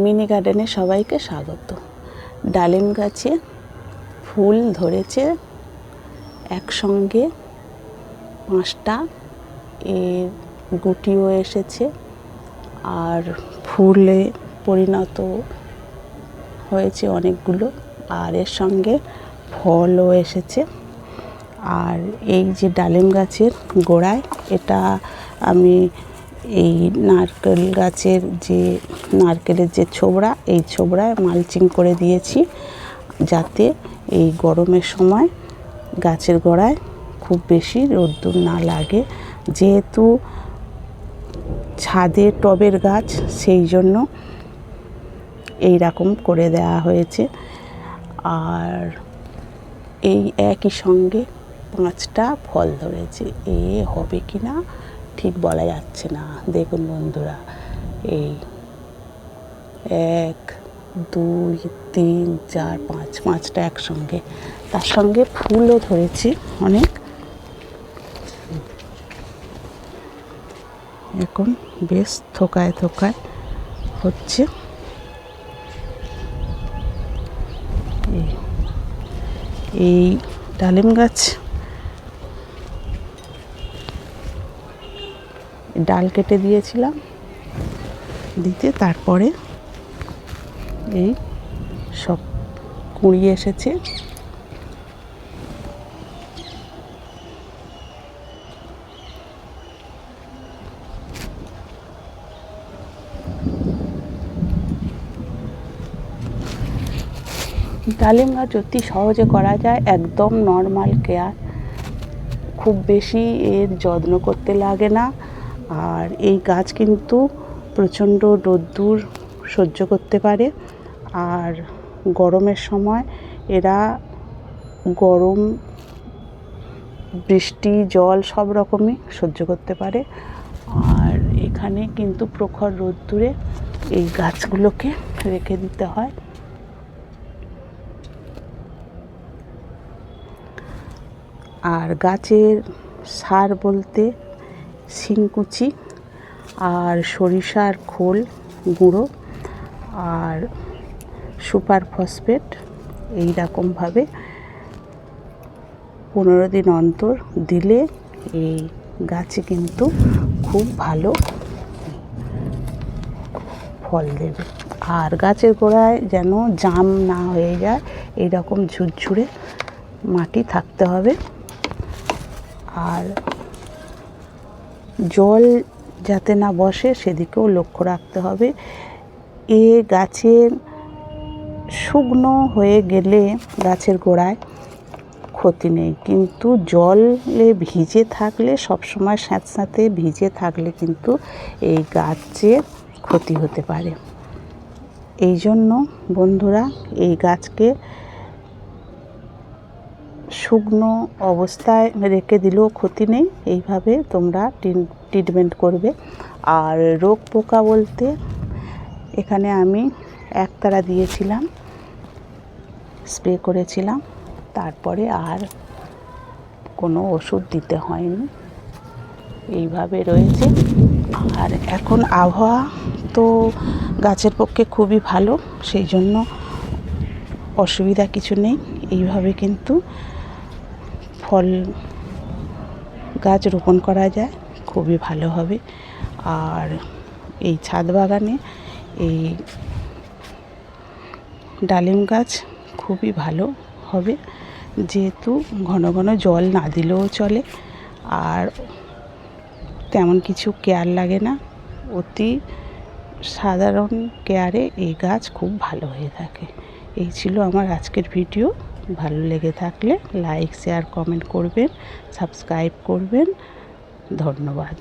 Mini গার্ডেনে সবাইকে স্বাগত। ডালিম গাছে ফুল ধরেছে, একসঙ্গে পাঁচটা এর গুটিও এসেছে আর ফুলে পরিণত হয়েছে অনেকগুলো আর এর সঙ্গে ফলও এসেছে। আর এই যে ডালিম গাছের গোড়ায়, এটা আমি এই নারকেল গাছের যে, নারকেলের যে ছোবড়া, এই ছোবড়ায় মালচিং করে দিয়েছি যাতে এই গরমের সময় গাছের গোড়ায় খুব বেশি রোদ্দুর না লাগে। যেহেতু ছাদে টবের গাছ, সেই জন্য এই রকম করে দেওয়া হয়েছে। আর এই একই সঙ্গে পাঁচটা ফল ধরেছে। এ হবে কি না ঠিক বলা যাচ্ছে না। দেখুন বন্ধুরা, এই এক, দুই, তিন, চার, পাঁচ, পাঁচটা একসঙ্গে। তার সঙ্গে ফুলও ধরেছি অনেক। এখন বেশ থোকায় থোকায় হচ্ছে। এই- ডালিম গাছ ডাল কেটে দিয়েছিলাম। দিতে তারপরে এই সব কুড়ি এসেছে। ডালিম গাছ অতি সহজে করা যায়, একদম নর্মাল কেয়ার খুব বেশি এর যত্ন করতে লাগে না। আর এই গাছ কিন্তু প্রচণ্ড রোদ্দুর সহ্য করতে পারে। আর গরমের সময় এরা গরম, বৃষ্টি, জল সব রকমই সহ্য করতে পারে। আর এখানে কিন্তু প্রখর রোদ্দুরে এই গাছগুলোকে রেখে দিতে হয়। আর গাছের সার বলতে শিংকুচি আর সরিষার খোল, গুঁড়ো আর সুপার ফসফেট এই রকমভাবে পনেরো দিন অন্তর দিলে এই গাছে কিন্তু খুব ভালো ফল দেবে। আর গাছের গোড়ায় যেন জাম না হয়ে যায় এই রকম ঝুরঝুরে মাটি থাকতে হবে। আর জল যাতে না বসে, সেদিকেও লক্ষ্য রাখতে হবে। এ গাছের শুকনো হয়ে গেলে গাছের গোড়ায় ক্ষতি নেই। কিন্তু জলে ভিজে থাকলে, সবসময় স্যাঁতস্যাঁতে ভিজে থাকলে কিন্তু এই গাছের ক্ষতি হতে পারে। এই জন্য বন্ধুরা, এই গাছকে শুকনো অবস্থায় রেখে দিলেও ক্ষতি নেই। এইভাবে তোমরা ট্রিটমেন্ট করবে। আর রোগ পোকা বলতে এখানে আমি একতারা দিয়েছিলাম, স্প্রে করেছিলাম। তারপরে আর কোনো ওষুধ দিতে হয়নি। এইভাবে রয়েছে। আর এখন আবহাওয়া তো গাছের পক্ষে খুবই ভালো, সেই জন্য অসুবিধা কিছু নেই। এইভাবে কিন্তু ফল গাছ রোপণ করা যায়, খুবই ভালো হবে। আর এই ছাদ বাগানে এই ডালিম গাছ খুবই ভালো হবে। যেহেতু ঘন ঘন জল না দিলেও চলে, আর তেমন কিছু কেয়ার লাগে না। অতি সাধারণ কেয়ারে এই গাছ খুব ভালো হয়ে থাকে। এই ছিল আমার আজকের ভিডিও। ভালো লেগে থাকলে লাইক শেয়ার কমেন্ট করবেন সাবস্ক্রাইব করবেন। ধন্যবাদ।